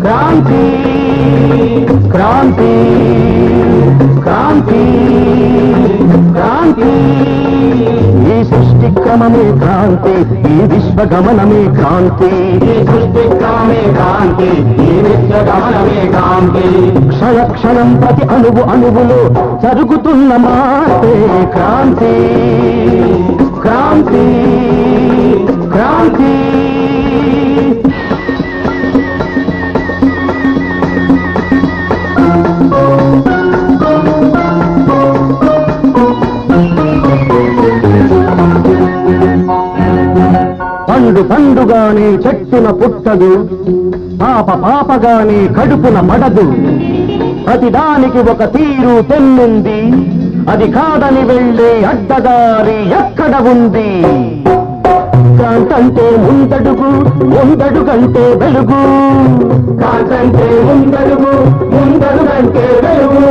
క్రాంతి క్రాంతి క్రాంతి క్రాంతి. ఈ సృష్టి క్రమమే క్రాంతి ఈ విశ్వగమనమే క్రాంతి. ఈ సృష్టి క్రమమే క్రాంతి ఈ విశ్వగమనమే క్రాంతి. క్షణ క్షణం ప్రతి అణువు అణువులో జరుగుతున్న మాటే క్రాంతి క్రాంతి. పండు పండుగానే చెట్టున పుట్టదు. పాప పాపగానే కడుపున పడదు ప్రతిదానికి ఒక తీరు తెన్నుంది అది కాదని వెళ్ళే అడ్డదారి ఎక్కడ ఉంది? కాంతంటే ముందడుగు ముందడుగంటే వెలుగు. కాంతంటే ముందడుగు ముందడుగంటే వెలుగు.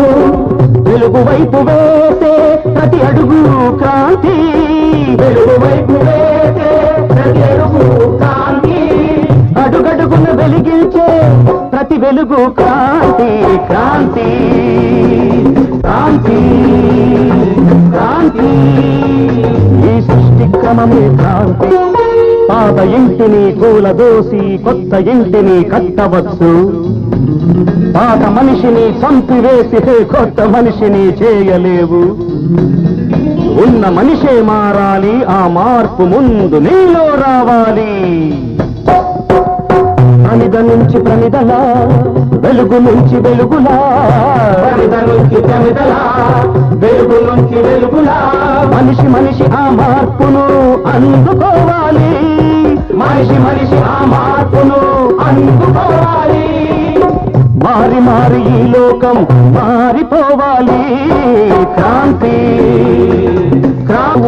వెలుగు వైపు వేసే ప్రతి అడుగు కాంతి వెలుగు క్రాంతి క్రాంతి క్రాంతి క్రాంతి. ఈ సృష్టి క్రమమే క్రాంతి. పాత ఇంటిని కూలదోసి కొత్త ఇంటిని కట్టవచ్చు. పాత మనిషిని చంపివేసి కొత్త మనిషిని చేయలేవు. ఉన్న మనిషే మారాలి ఆ మార్పు ముందు నీలో రావాలి. ప్రమిద నుంచి ప్రమిదలా వెలుగు నుంచి వెలుగులా. ప్రమిద నుంచి ప్రమిదలా వెలుగు నుంచి వెలుగులా. మనిషి మనిషి ఆ మార్పును అందుకోవాలి. మనిషి మనిషి ఆ మార్పును అందుకోవాలి. మారి మారి ఈ లోకం మారిపోవాలి. క్రాంతి క్రాంతి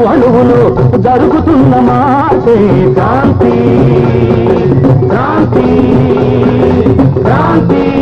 అణువులు జరుగుతున్న మార్పే క్రాంతి క్రాంతి క్రాంతి క్రాంతి.